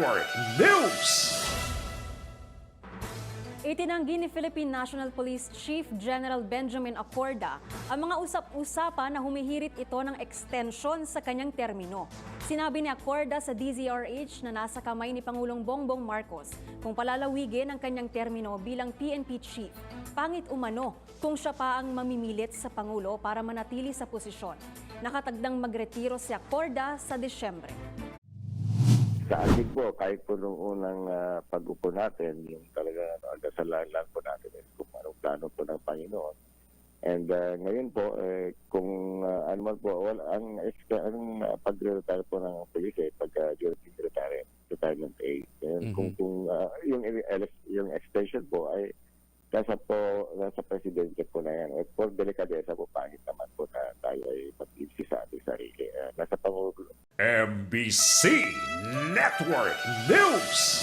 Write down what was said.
Network News. Itinanggi ni Philippine National Police Chief General Benjamin Acorda ang mga usap-usapan na humihirit ito ng extension sa kanyang termino. Sinabi ni Acorda sa DZRH na nasa kamay ni Pangulong Bongbong Marcos kung palalawigin ang kanyang termino bilang PNP Chief. Pangit umano kung siya pa ang mamimilit sa Pangulo para manatili sa posisyon. Nakatagdang magretiro si Acorda sa Disyembre. Sa akin po, kahit po nung unang ah, pag-upo natin, yung talaga ano, ang dasalan lang po natin is kung anong plano po ng Panginoon. And ah, ngayon po, eh, kung uh, ano man po, wala, ang, ang uh, pag-retire po ng police eh, pagka during retirement, retirement age. Ngayon, kung, kung ah, yung, yung extension po ay nasa po, nasa presidente po na yan. At for delikadesa po, pangit naman po na tayo ay mag-isip sa ating sarili. Ah, nasa Pangulo MBC Network News.